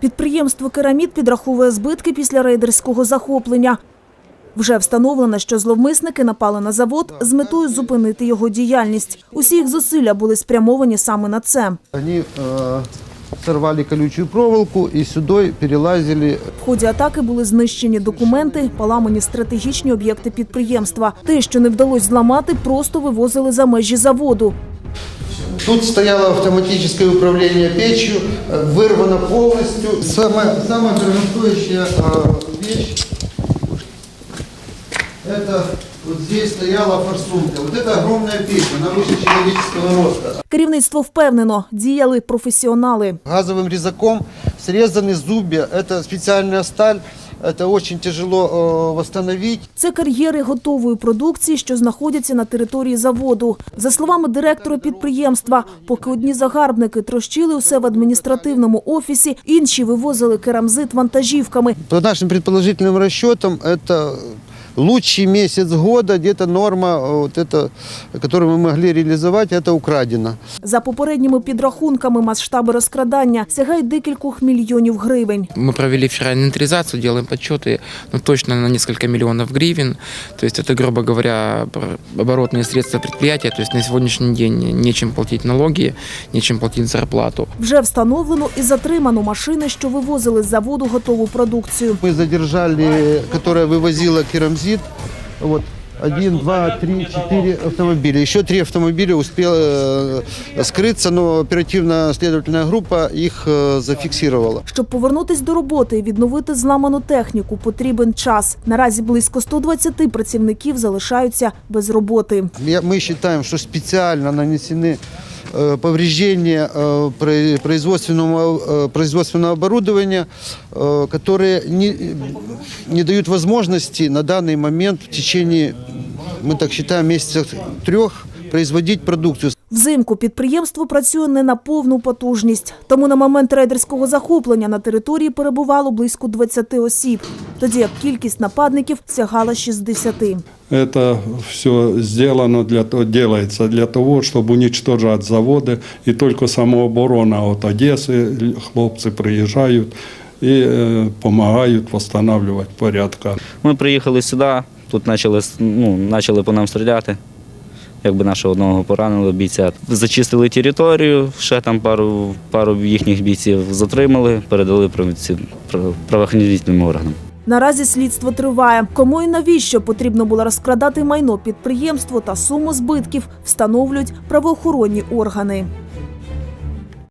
Підприємство Керамід підраховує збитки після рейдерського захоплення. Вже встановлено, що зловмисники напали на завод з метою зупинити його діяльність. Усі їх зусилля були спрямовані саме на це. Они э, сорвали колючую проволоку и сюда перелазили. В ході атаки були знищені документи, поламані стратегічні об'єкти підприємства. Те, що не вдалося зламати, просто вивозили за межі заводу. Тут стояло автоматическое управление печью, э, вырвано полностью. Самая, самая дорогостоящая э, вещь, это вот здесь стояла форсунка. Вот это огромная печь, она выше человеческого роста. Керівництво впевнено, діяли професіонали. Газовым резаком срезаны зубья, это специальная сталь, это очень тяжело э, восстановить. Це кар'єри готової продукції, що знаходяться на території заводу. За словами директора підприємства, поки одні загарбники трощили усе в адміністративному офісі, інші вивозили керамзит вантажівками. По нашим предположительным расчетам, это лучший месяц года, где-то норма, э, вот это, которую мы могли реализовать, это украдено. За попередніми підрахунками, масштаби розкрадання сягають декількох мільйонів гривень. Мы провели вчера инвентаризацию, делаем подсчеты, ну, точно на несколько миллионов гривен. То есть это, грубо говоря, пр- оборотные средства предприятия. То есть на сегодняшний день нечем платить налоги, нечем платить зарплату. Вже встановлено і затримано машини, що вивозили з заводу готову продукцію. Мы задержали, которая вывозила керамзит, вот, один, два, три, четыре автомобиля. Еще три автомобиля успела э, скрыться, но оперативно-следовательная группа их э, зафиксировала. Щоб повернутись до роботи і відновити зламану техніку, потрібен час. Наразі близько 120 працівників залишаються без роботи. Я- Мы считаем, что специально нанесены э, повреждения э, про- производственного, э, производственного оборудования, э, которые не, не дают возможности на данный момент в течение, мы так считаем, месяцев трех производить продукцию. Взимку підприємство працює не на повну потужність, тому на момент рейдерського захоплення на території перебувало близько 20 осіб, тоді як кількість нападників сягала 60. Это все сделано для того, делается для того, чтобы уничтожать заводы. И только самооборона от Одессы, л- хлопцы приезжают и э, помогают восстанавливать порядка. Ми приїхали сюди, тут почали, с- ну, почали по нам стріляти. Якби нашого одного поранили бійця. Зачистили територію, ще там пару, пару їхніх бійців затримали, передали правоохоронним органам. Наразі слідство триває. Кому і навіщо потрібно було розкрадати майно підприємство та суму збитків, встановлюють правоохоронні органи.